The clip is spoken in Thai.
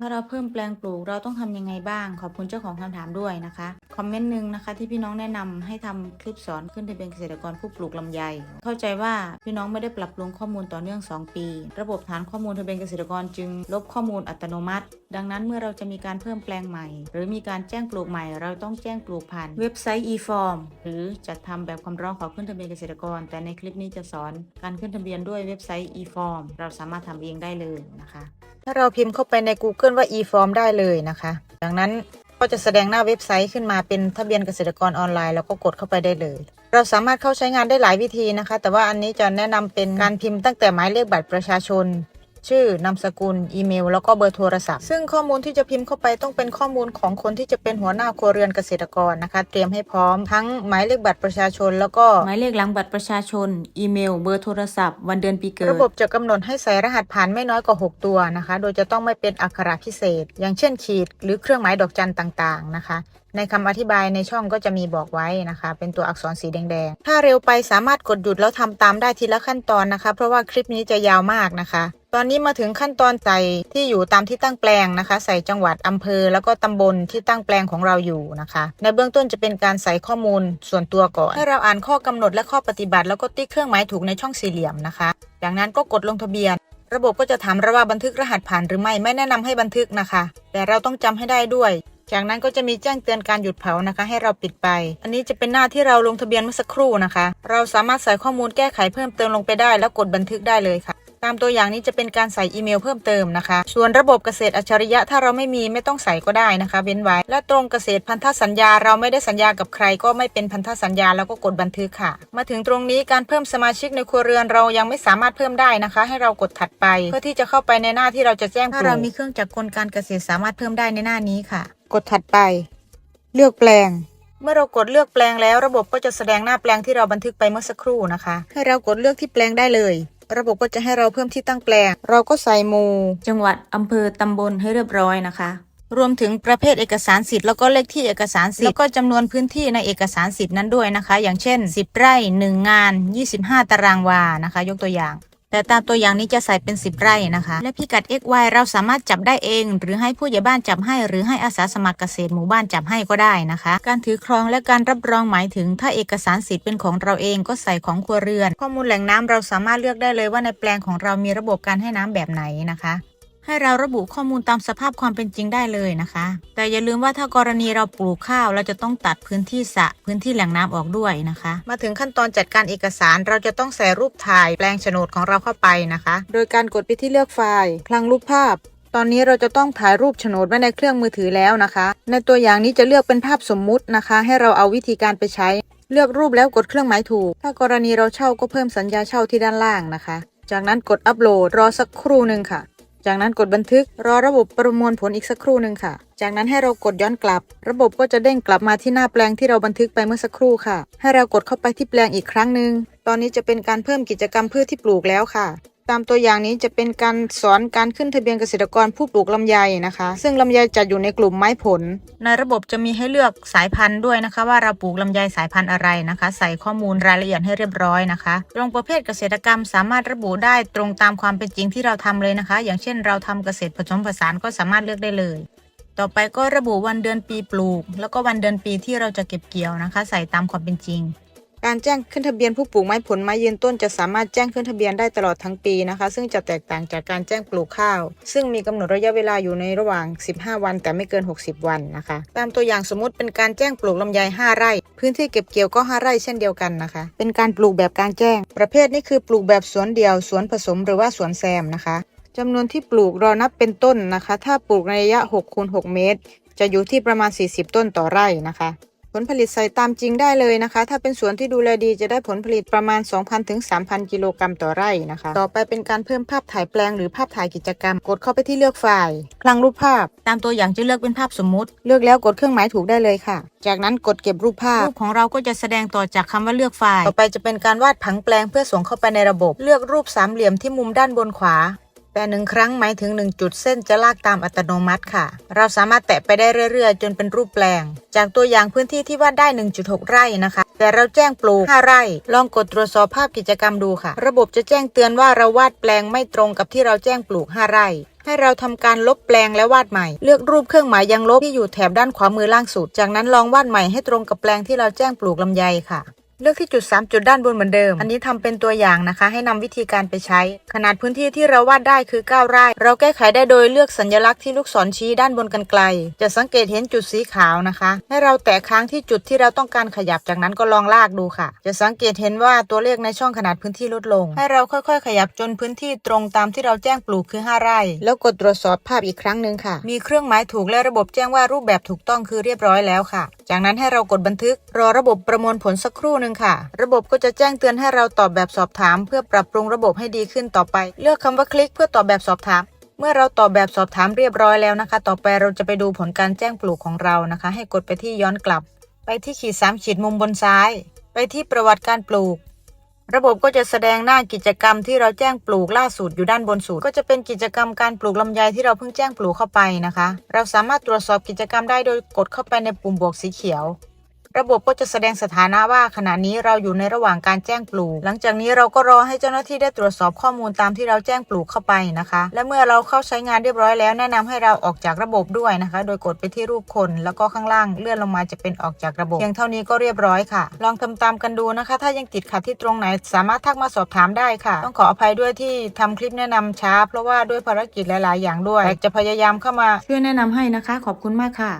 ถ้าเราเพิ่มแปลงปลูกเราต้องทำยังไงบ้าง ขอบคุณเจ้าของคำถามด้วยนะคะ คอมเมนต์หนึ่งนะคะที่พี่น้องแนะนำให้ทำคลิปสอนขึ้นทะเบียนเกษตรกรผู้ปลูกลำไย เข้าใจว่าพี่น้องไม่ได้ปรับปรุงข้อมูลต่อเนื่อง 2 ปี ระบบฐานข้อมูลทะเบียนเกษตรกรจึงลบข้อมูลอัตโนมัติ ดังนั้นเมื่อเราจะมีการเพิ่มแปลงใหม่ หรือมีการแจ้งปลูกใหม่ เราต้องแจ้งปลูกผ่านเว็บไซต์ e-form หรือจัดทำแบบคำร้องขอขึ้นทะเบียนเกษตรกร แต่ในคลิปนี้จะสอนการขึ้นทะเบียนด้วยเว็บไซต์ e-form เราสามารถทำเองได้เลยนะคะ ถ้าเราพิมพ์เข้าไปใน Google ว่า e-form ได้เลยนะคะดังนั้นก็จะแสดงหน้าเว็บไซต์ขึ้นมาเป็นทะเบียนเกษตรกรออนไลน์ แล้วก็กดเข้าไปได้เลย เราสามารถเข้าใช้งานได้หลายวิธีนะคะ แต่ว่าอันนี้จะแนะนำเป็นการพิมพ์ตั้งแต่หมายเลขบัตรประชาชน ชื่อนามสกุล อีเมล แล้วก็เบอร์โทรศัพท์ ซึ่งข้อมูลที่จะพิมพ์เข้าไปต้องเป็นข้อมูลของคนที่จะเป็นหัวหน้าครัวเรือนเกษตรกรนะคะ เตรียมให้พร้อมทั้งหมายเลขบัตรประชาชน แล้วก็หมายเลขหลังบัตรประชาชน อีเมล เบอร์โทรศัพท์ วันเดือนปีเกิด ระบบจะกำหนดให้ใส่รหัสผ่านไม่น้อยกว่า 6 ตัวนะคะ โดยจะต้องไม่เป็นอักขระพิเศษ อย่างเช่นขีด หรือเครื่องหมายดอกจันต่างๆนะคะในคำอธิบายในช่องก็จะมีบอกไว้นะคะ เป็นตัวอักษรสีแดงๆ ถ้าเร็วไปสามารถกดหยุดแล้วทำตามได้ทีละขั้นตอนนะคะ เพราะว่าคลิปนี้จะยาวมากนะคะ ตอนนี้มาถึงขั้นตอนใส่ที่อยู่ตามที่ตั้งแปลงนะคะ ใส่จังหวัดอำเภอ แล้วก็ตำบลที่ตั้งแปลงของเราอยู่นะคะ ในเบื้องต้นจะเป็นการใส่ข้อมูลส่วนตัวก่อนให้เราอ่านข้อกำหนดและข้อปฏิบัติ แล้วก็ติ๊กเครื่องหมายถูกในช่องสี่เหลี่ยมนะคะจากนั้นก็กดลงทะเบียน ระบบก็จะถามเราว่าบันทึกรหัสผ่านหรือไม่ไม่แนะนำให้บันทึกนะคะ แต่เราต้องจำให้ได้ด้วยจากนั้นก็จะมีแจ้งเตือนการหยุดเผานะคะ ให้เราปิดไป อันนี้จะเป็นหน้าที่เราลงทะเบียนเมื่อสักครู่นะคะ เราสามารถใส่ข้อมูลแก้ไขเพิ่มเติมลงไปได้ แล้วกดบันทึกได้เลยค่ะ ตามตัวอย่างนี้จะเป็นการใส่อีเมลเพิ่มเติมนะคะ ส่วนระบบเกษตรอัจฉริยะถ้าเราไม่มีไม่ต้องใส่ก็ได้นะคะเว้นไว้ และตรงเกษตรพันธสัญญาเราไม่ได้สัญญากับใคร ก็ไม่เป็นพันธสัญญาแล้วก็กดบันทึกค่ะ มาถึงตรงนี้การเพิ่มสมาชิกในครัวเรือนเรายังไม่สามารถเพิ่มได้นะคะ ให้เรากดถัดไป เพื่อที่จะเข้าไปในหน้าที่เราจะแจ้งถ้าเรามีเครื่องจักรกลการเกษตรสามารถเพิ่มได้ในหน้านี้ค่ะ กดถัดไป เลือกแปลงเมื่อเรากดเลือกแปลงแล้วระบบก็จะแสดงหน้าแปลงที่เราบันทึกไปเมื่อสักครู่นะคะ ให้เรากดเลือกที่แปลงได้เลย ระบบก็จะให้เราเพิ่มที่ตั้งแปลง เราก็ใส่หมู่ จังหวัดอำเภอตำบลให้เรียบร้อยนะคะรวมถึงประเภทเอกสารสิทธิ์แล้วก็เลขที่เอกสารสิทธิ์แล้วก็จำนวนพื้นที่ในเอกสารสิทธิ์นั้นด้วยนะคะ อย่างเช่น 10 ไร่ 1 งาน 25 ตารางวานะคะ ยกตัวอย่าง แต่ตามตัวอย่างนี้จะใส่เป็น 10 ไร่นะคะ และพิกัด x y เราสามารถจับได้เอง หรือให้ผู้ใหญ่บ้านจับให้ หรือให้อาสาสมัครเกษตรหมู่บ้านจับให้ก็ได้นะคะ การถือครองและการรับรองหมายถึง ถ้าเอกสารสิทธิ์เป็นของเราเองก็ใส่ของครัวเรือน ข้อมูลแหล่งน้ำเราสามารถเลือกได้เลยว่าในแปลงของเรามีระบบการให้น้ำแบบไหนนะคะ ให้เราระบุข้อมูลตามสภาพความเป็นจริงได้เลยนะคะ แต่อย่าลืมว่าถ้ากรณีเราปลูกข้าวเราจะต้องตัดพื้นที่สระพื้นที่แหล่งน้ำออกด้วยนะคะ มาถึงขั้นตอนจัดการเอกสารเราจะต้องใส่รูปถ่ายแปลงโฉนดของเราเข้าไปนะคะ โดยการกดไปที่เลือกไฟล์คลังรูปภาพตอนนี้เราจะต้องถ่ายรูปโฉนดไว้ในเครื่องมือถือแล้วนะคะ ในตัวอย่างนี้จะเลือกเป็นภาพสมมุตินะคะ ให้เราเอาวิธีการไปใช้ เลือกรูปแล้วกดเครื่องหมายถูก ถ้ากรณีเราเช่าก็เพิ่มสัญญาเช่าที่ด้านล่างนะคะ จากนั้นกดอัปโหลดรอสักครู่หนึ่งค่ะ จากนั้นกดบันทึกรอระบบประมวลผลอีกสักครู่หนึ่งค่ะ จากนั้นให้เรากดย้อนกลับ ระบบก็จะเด้งกลับมาที่หน้าแปลงที่เราบันทึกไปเมื่อสักครู่ค่ะ ให้เรากดเข้าไปที่แปลงอีกครั้งหนึ่งตอนนี้จะเป็นการเพิ่มกิจกรรมพืชที่ปลูกแล้วค่ะ ตามตัวอย่างนี้จะเป็นการสอนการขึ้นทะเบียนเกษตรกรผู้ปลูกลำไยนะคะ ซึ่งลำไยจัดอยู่ในกลุ่มไม้ผล ในระบบจะมีให้เลือกสายพันธุ์ด้วยนะคะ ว่าเราปลูกลำไยสายพันธุ์อะไรนะคะ ใส่ข้อมูลรายละเอียดให้เรียบร้อยนะคะตรงประเภทเกษตรกรรมสามารถระบุได้ตรงตามความเป็นจริงที่เราทำเลยนะคะ อย่างเช่น เราทำเกษตรผสมผสานก็สามารถเลือกได้เลย ต่อไปก็ระบุวันเดือนปีปลูก แล้วก็วันเดือนปีที่เราจะเก็บเกี่ยวนะคะ ใส่ตามความเป็นจริง การแจ้งขึ้นทะเบียนผู้ปลูกไม้ผลไม้ยืนต้นจะสามารถแจ้งขึ้นทะเบียนได้ตลอดทั้งปีนะคะ ซึ่งจะแตกต่างจากการแจ้งปลูกข้าว ซึ่งมีกำหนดระยะเวลาอยู่ในระหว่าง 15 วัน แต่ไม่เกิน 60 วันนะคะ ตามตัวอย่างสมมติเป็นการแจ้งปลูกลำไย 5 ไร่ พื้นที่เก็บเกี่ยวก็ 5 ไร่เช่นเดียวกันนะคะ เป็นการปลูกแบบกางแจ้ง ประเภทนี้คือปลูกแบบสวนเดี่ยวสวนผสมหรือว่าสวนแซมนะคะจำนวนที่ปลูกเรานับเป็นต้นนะคะ ถ้าปลูกในระยะ6คูณ6เมตร จะอยู่ที่ประมาณ 40 ต้นต่อไร่นะคะ ผลผลิตใส่ตามจริงได้เลยนะคะ ถ้าเป็นสวนที่ดูแลดีจะได้ผลผลิตประมาณ 2,000ถึง3,000 กิโลกรัมต่อไร่นะคะ ต่อไปเป็นการเพิ่มภาพถ่ายแปลงหรือภาพถ่ายกิจกรรม กดเข้าไปที่เลือกไฟล์คลังรูปภาพ ตามตัวอย่างจะเลือกเป็นภาพสมมุติ เลือกแล้วกดเครื่องหมายถูกได้เลยค่ะ จากนั้นกดเก็บรูปภาพรูปของเราก็จะแสดงต่อจากคำว่าเลือกไฟล์ ต่อไปจะเป็นการวาดผังแปลงเพื่อส่งเข้าไปในระบบ เลือกรูปสามเหลี่ยมที่มุมด้านบนขวา แต่หนึ่งครั้งหมายถึง 1 จุดเส้นจะลากตามอัตโนมัติค่ะ เราสามารถแตะไปได้เรื่อยๆ จนเป็นรูปแปลง จากตัวอย่างพื้นที่ที่วาดได้ 1.6 ไร่นะคะ แต่เราแจ้งปลูก 5 ไร่ ลองกดตรวจสอบภาพกิจกรรมดูค่ะ ระบบจะแจ้งเตือนว่าเราวาดแปลงไม่ตรงกับที่เราแจ้งปลูก 5 ไร่ใให้เราทำการลบแปลงและวาดใหม่ เลือกรูปเครื่องหมายยังลบที่อยู่แถบด้านขวามือล่างสุด จากนั้นลองวาดใหม่ให้ตรงกับแปลงที่เราแจ้งปลูกลำไยค่ะ เลือกที่จุด 3 จุดด้านบนเหมือนเดิม อันนี้ทำเป็นตัวอย่างนะคะ ให้นำวิธีการไปใช้ ขนาดพื้นที่ที่เราวาดได้คือ 9 ไร่ เราแก้ไขได้โดยเลือกสัญลักษณ์ที่ลูกศรชี้ด้านบนกันไกล จะสังเกตเห็นจุดสีขาวนะคะ ให้เราแตะค้างที่จุดที่เราต้องการขยับจากนั้นก็ลองลากดูค่ะ จะสังเกตเห็นว่าตัวเลขในช่องขนาดพื้นที่ลดลง ให้เราค่อยๆ ขยับจนพื้นที่ตรงตามที่เราแจ้งปลูกคือ 5 ไร่ แล้วกดตรวจสอบภาพอีกครั้งหนึ่งค่ะ มีเครื่องหมายถูกและระบบแจ้งว่ารูปแบบถูกต้องคือเรียบร้อยแล้วค่ะ จากนั้นให้เรากดบันทึก รอระบบประมวลผลสักครู่หนึ่งค่ะ ระบบก็จะแจ้งเตือนให้เราตอบแบบสอบถาม เพื่อปรับปรุงระบบให้ดีขึ้นต่อไป เลือกคำว่าคลิกเพื่อตอบแบบสอบถามเมื่อเราตอบแบบสอบถามเรียบร้อยแล้วนะคะ ต่อไปเราจะไปดูผลการแจ้งปลูกของเรานะคะ ให้กดไปที่ย้อนกลับ ไปที่ขีดสามขีดมุมบนซ้าย ไปที่ประวัติการปลูก ระบบก็จะแสดงหน้ากิจกรรมที่เราแจ้งปลูกล่าสุดอยู่ด้านบนสุด ก็จะเป็นกิจกรรมการปลูกลำไยที่เราเพิ่งแจ้งปลูกเข้าไปนะคะ เราสามารถตรวจสอบกิจกรรมได้โดยกดเข้าไปในปุ่มบวกสีเขียว ระบบก็จะแสดงสถานะว่าขณะนี้เราอยู่ในระหว่างการแจ้งปลูก หลังจากนี้เราก็รอให้เจ้าหน้าที่ได้ตรวจสอบข้อมูลตามที่เราแจ้งปลูกเข้าไปนะคะ และเมื่อเราเข้าใช้งานเรียบร้อยแล้วแนะนำให้เราออกจากระบบด้วยนะคะ โดยกดไปที่รูปคน แล้วก็ข้างล่างเลื่อนลงมาจะเป็นออกจากระบบเพียงเท่านี้ก็เรียบร้อยค่ะ ลองทำตามกันดูนะคะ ถ้ายังติดขัดที่ตรงไหน สามารถทักมาสอบถามได้ค่ะ ต้องขออภัยด้วยที่ทำคลิปแนะนำช้า เพราะว่าด้วยภารกิจหลาย ๆ อย่างด้วยจะพยายามเข้ามาช่วยแนะนำให้นะคะ ขอบคุณมากค่ะ